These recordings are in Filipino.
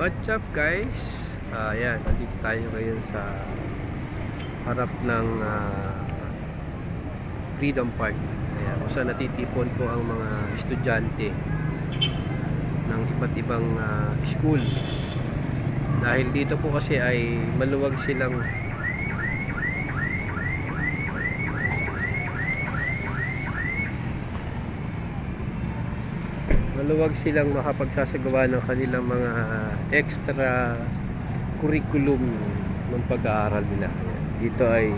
What's up guys? Ah, Ayan, nandito tayo ngayon sa harap ng ah, Freedom Park. Ayan, kung saan natitipon po ang mga estudyante ng iba't ibang ah, school. Dahil dito po kasi ay maluwag silang maluwag silang makapagsasagawa ng kanilang mga extra curriculum ng pag-aaral nila. Dito ay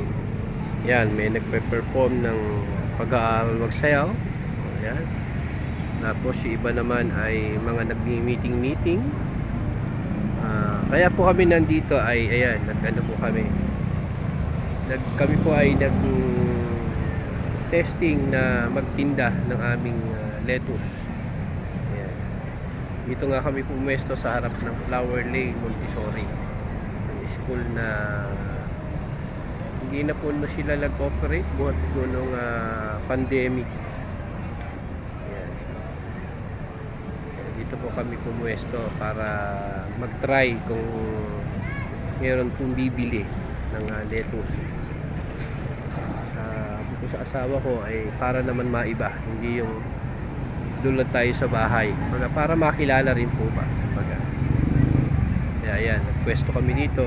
yan, may nagpe-perform ng pag-aaral magsayaw. Ayan. Tapos yung iba naman ay mga nagmi-meeting-meeting. Ah, kaya po kami nandito ay ayan, nag-ano po kami. Nag, kami po ay nag testing na magtinda ng aming ah, lettuce. Dito nga kami pumesto sa harap ng Flower Lane, Montessori. Yung school na hindi na po sila nag-operate buhat po nung ah, pandemic. Ayan. Dito po kami pumuesto para mag-try kung meron pong bibili ng ah, lettuce. Sa, sa asawa ko ay para naman maiba, hindi yung doon lang tayo sa bahay. Para, para makilala rin po ba. Baga. Kaya ayan, nagpwesto kami dito.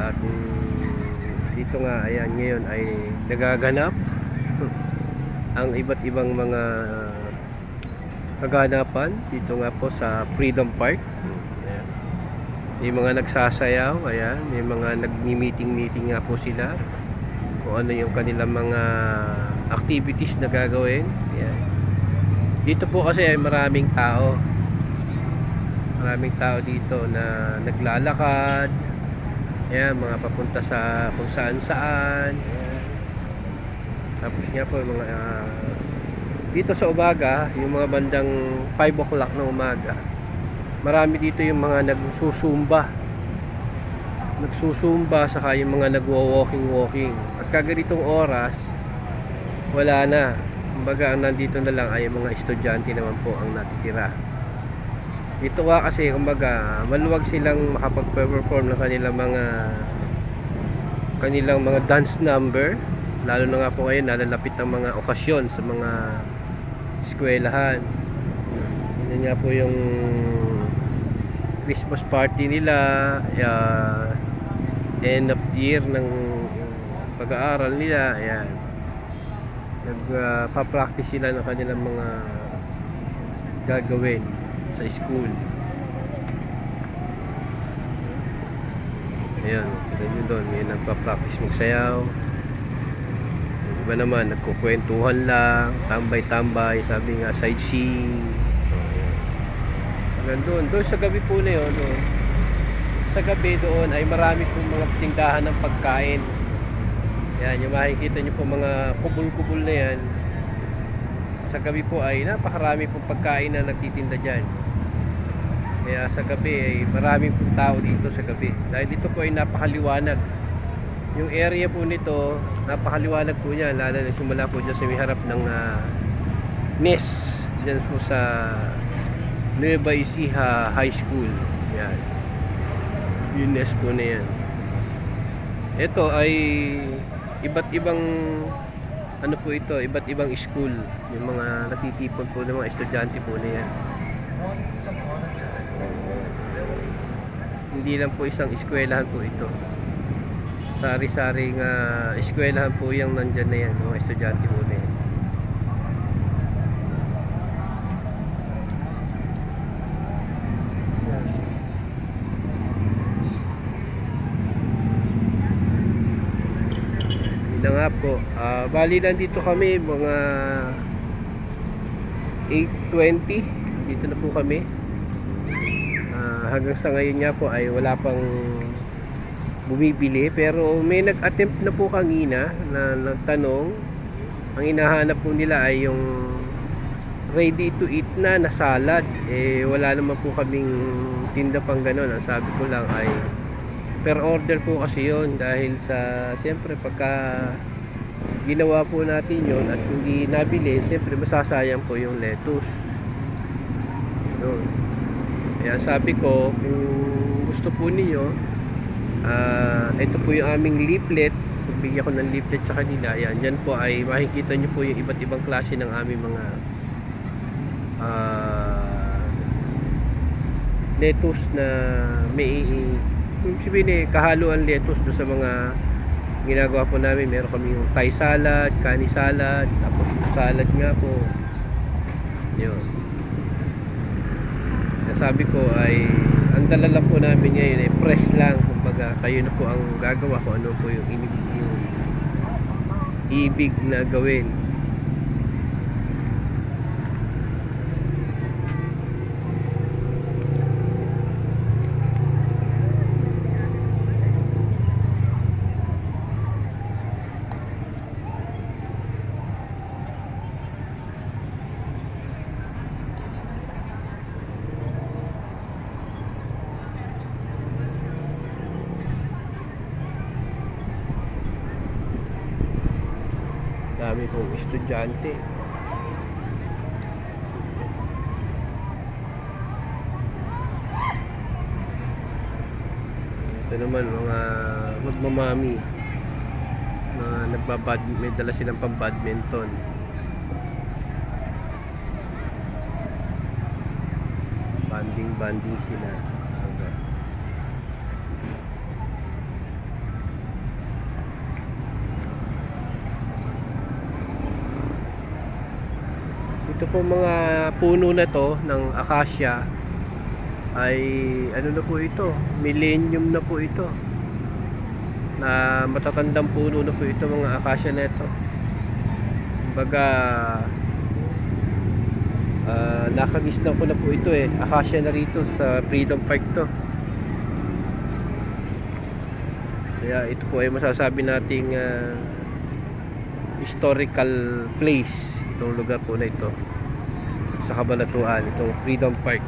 At mm, dito nga, ayan, ngayon ay nagaganap ang iba't ibang mga kaganapan dito nga po sa Freedom Park. Ayan. May mga nagsasayaw, ayan, may mga nagmi-meeting-meeting nga po sila kung ano yung kanilang mga activities na gagawin. Ayan. Dito po kasi ay maraming tao. Maraming tao dito na naglalakad. Ayan, mga papunta sa kung saan saan. Ayan. Tapos nga po mga ah, dito sa umaga, yung mga bandang 5 o'clock ng umaga, marami dito yung mga nagsusumba. Nagsusumba saka yung mga nagwo-walking-walking. At kaganitong oras, wala na. Kumbaga, nandito na lang ay mga estudyante naman po ang natitira. Dito nga kasi, kumbaga, maluwag silang makapag-perform ng kanilang mga kanilang mga dance number. Lalo na nga po ngayon, nalalapit ang mga okasyon sa mga eskwelahan. Yan nga po yung Christmas party nila, uh, end of year ng pag-aaral nila, ayan nagpa-practice sila ng kanilang mga gagawin sa school. Ayan, kita nyo doon, may nagpa-practice magsayaw. Yung iba naman, nagkukwentuhan lang, tambay-tambay, sabi nga, sightseeing. Hanggang doon, doon sa gabi po na yun, doon. Sa gabi doon ay marami pong mga tindahan ng pagkain. Yan, yung makikita nyo po mga kubul-kubul na yan. Sa gabi po ay napakarami pong pagkain na nagtitinda dyan. Kaya sa gabi ay marami pong tao dito sa gabi. Dahil dito po ay napakaliwanag. Yung area po nito, napakaliwanag po niya. Lalo na simula po dyan sa may harap ng uh, NES. Dyan po sa Nueva Ecija High School. Yan. Yung NES po na yan. Ito ay iba't ibang ano po ito, iba't ibang school. Yung mga natitipon po ng mga estudyante po na yan. Hindi lang po isang eskwelahan po ito. Sari-saring uh, eskwelahan po yung nandyan na yan, mga estudyante po na yan. Yan. Yun na Ah, bali nandito kami mga 8.20. Dito na po kami. Ah, hanggang sa ngayon nga po ay wala pang bumibili. Pero may nag-attempt na po kanina na nagtanong. Ang hinahanap po nila ay yung ready to eat na na salad. Eh, wala naman po kaming tinda pang ganun. Ang sabi ko lang ay per order po kasi yon dahil sa siyempre pagka ginawa po natin yon at hindi nabili siyempre masasayang po yung lettuce yun. Kaya sabi ko, kung gusto po ninyo, ah ito po yung aming leaflet. Pagbigyan ko ng leaflet sa kanila. Ayan, dyan po ay makikita nyo po yung iba't ibang klase ng aming mga ah lettuce na may yung sabihin eh, kahaluan lettuce do sa mga ginagawa po namin. Meron kami yung Thai salad, kani salad, tapos yung salad nga po. Yun. Nasabi ko ay ang dala po namin ngayon ay press lang. Kumbaga kayo na po ang gagawa kung ano po yung, ibig, yung ibig na gawin. Dami pong estudyante. Ito naman mga magmamami na nagbabad may dala silang pang badminton. Banding banding sila. Hanggang Ito po mga puno na to ng acacia ay ano na po ito, millennium na po ito. Na matatandang puno na po ito mga acacia na ito. Baga uh, nakagisnan ko na po ito eh. Acacia na rito sa Freedom Park to. Kaya ito po ay masasabi nating ah, historical place itong lugar po na ito sa Kabanatuan itong Freedom Park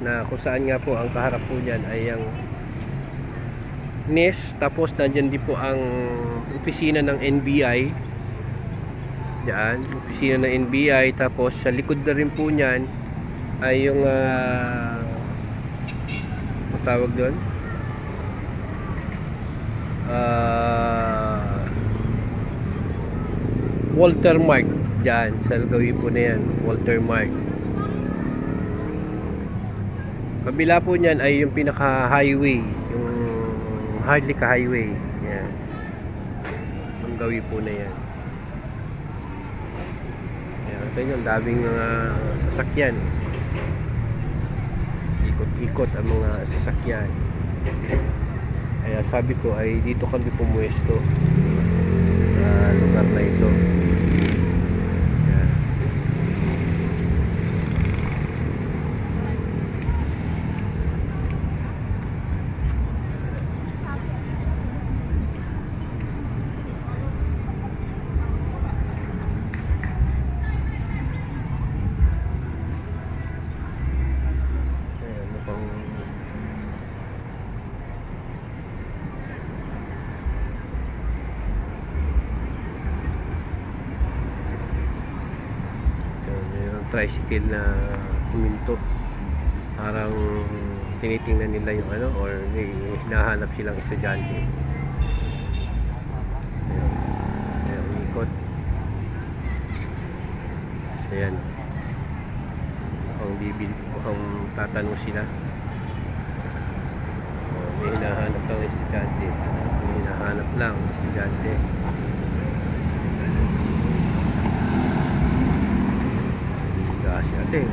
na kung saan nga po ang kaharap po niyan ay ang NES tapos nandyan din po ang opisina ng NBI diyan opisina ng NBI tapos sa likod na rin po niyan ay yung uh, tawag doon? Ah Walter Mark dyan sa gawin po na yan Walter Mark. Kabila po niyan ay yung pinaka highway yung Harlika Highway yan. Ang gawin po na yan. Yan ito yung daming mga sasakyan. Ikot-ikot ang mga sasakyan. Kaya sabi ko ay dito kami pumuesto sa lugar na ito Yan. Ayan, ano pang Yan, yung tricycle na huminto. Parang tinitingnan nila yung ano or hinahanap silang estudyante. Ayan, umikot. Ayan. Mukhang bibili, mukhang tatanong sila. Oh, may hinahanap lang estudyante. May hinahanap lang estudyante. Kasi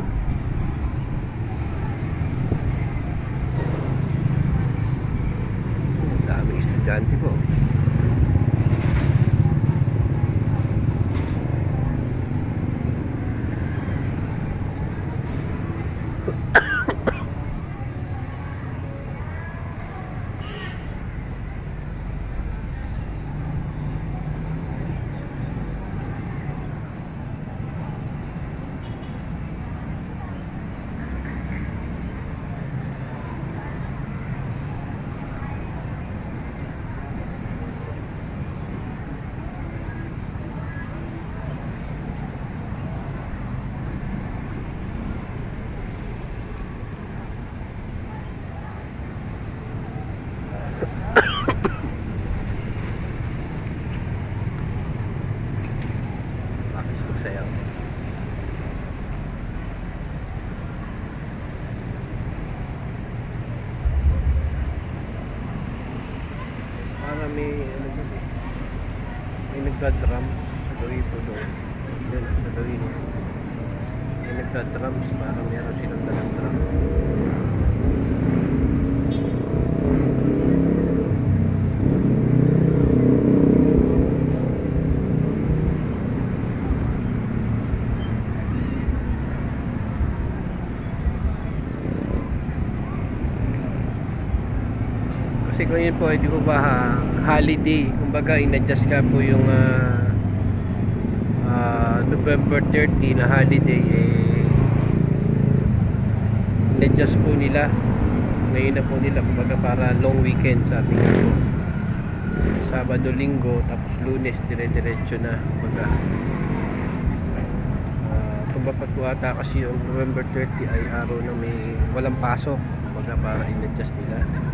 yun po, di ko ba ha- holiday, kumbaga in-adjust ka po yung ah, ah, November 30 na holiday, eh, in-adjust po nila. Ngayon na po nila, kumbaga para long weekend, sabi nga po. Sabado, linggo, tapos lunes, dire-diretso na, kumbaga. Ah, po ata kasi yung November 30 ay araw na may walang pasok, kumbaga para in-adjust nila.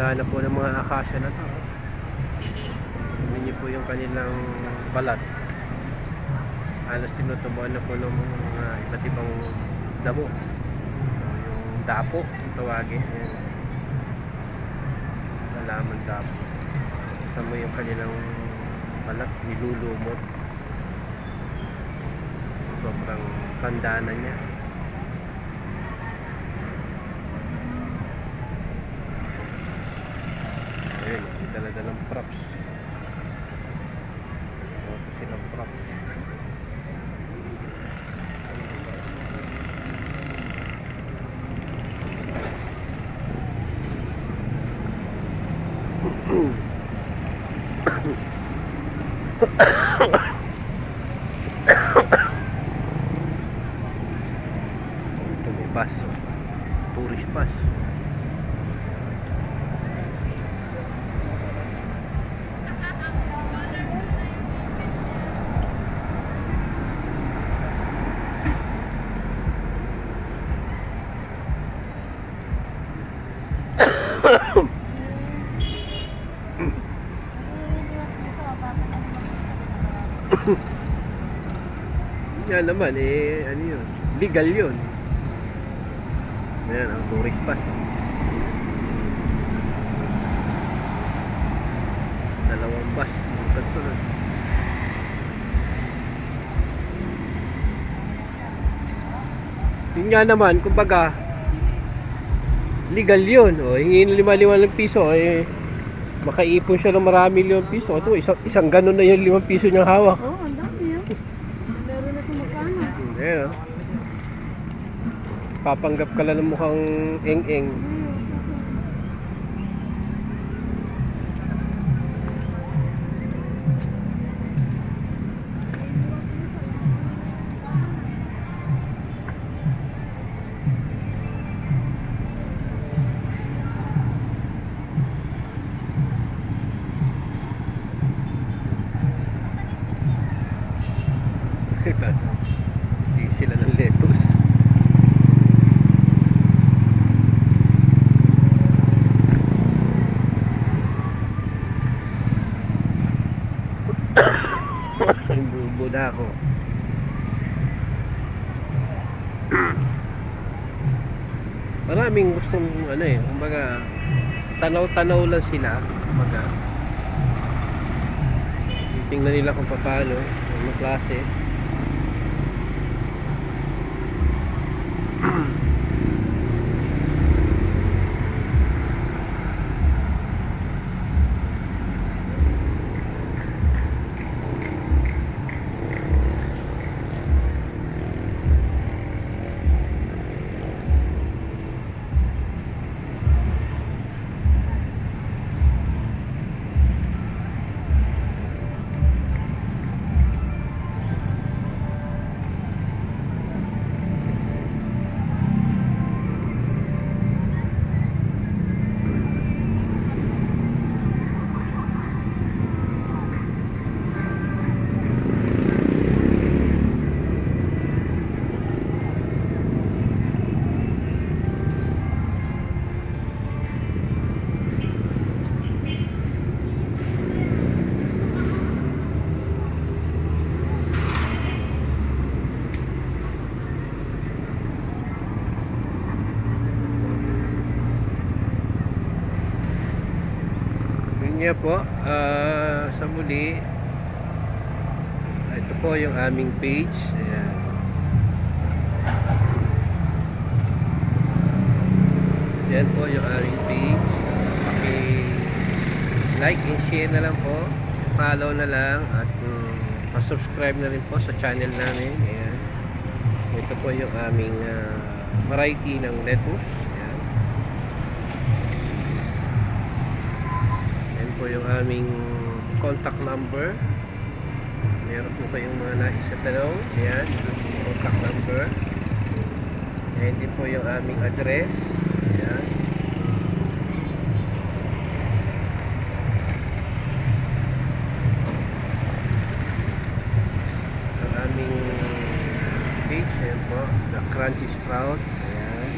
Tanda na po ng mga akasya na to. Tingnan niyo po yung kanilang balat. Halos tinutubuan na po ng mga iba't ibang damo. Yung dapo yung tawagin. Ayan. dapo. Sa mo yung kanilang balat nilulumot. Sobrang tanda na niya ayun may dala-dalang props Ito silang props Ito may bus. Tourist bus. Yan naman eh, ano yun? Legal yun. Ayan, ang tourist pass. Dalawang bus. Sunod-sunod. Yun nga naman, kumbaga, legal yun. O, hingin lima-lima ng piso, eh, Makaipon siya ng marami limang piso. Ito, isang, isang ganun na yung limang piso niyang hawak. Oo, oh, ang dami ah. Meron na itong magkano. Hindi, no? Papanggap ka lang ng mukhang eng-eng. Hindi sila ng lettuce. Bubo na ako. Maraming gustong ano eh, kumbaga tanaw-tanaw lang sila, kumbaga. Tingnan nila kung paano, ano klase. Nga po, ah, sa muli, ito po yung aming page. Ayan. Yan po yung aming page. Paki-like and share na lang po. Follow na lang at um, pa-subscribe na rin po sa channel namin. Ayan. Ito po yung aming ah, variety ng lettuce. Ayan. Yan po yung aming contact number. Meron po kayong mga nais sa tanong. Ayan, contact number. Ayan din po yung aming address. Ayan. Ang aming page, ayan po, the Crunchy Sprout. Ayan.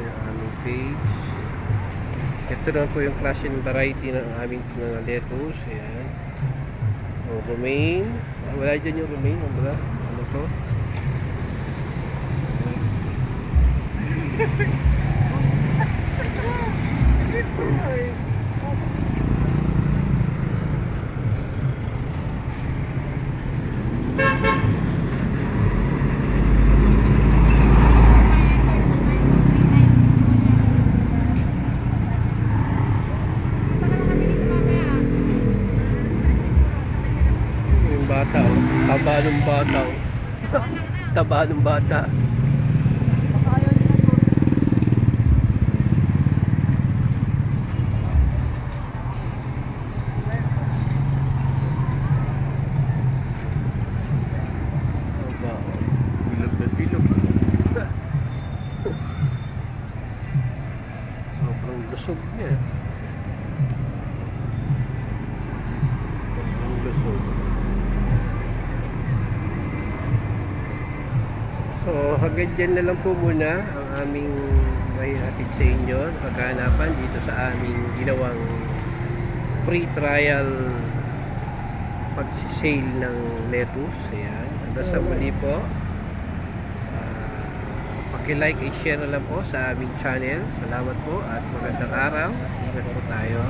Yung aming page. Ito naman po yung klase ng variety ng aming mga lettuce. Ayan. O, romaine. Ah, wala dyan yung romaine. Ba? Ano to? Yung bata, oh. Taba ng bata, oh. Ng bata. Baka ayaw nila to. Taba, oh. Bilog na bilog. Sobrang lusog niya. Sobrang lusog. So, hanggang dyan na lang po muna ang aming may hatid sa inyo na kaganapan dito sa aming ginawang free trial pag-sale ng lettuce. Ayan. Hanggang sa muli po. Ah, paki-like and share na lang po sa aming channel. Salamat po at magandang araw. Ingat po tayo.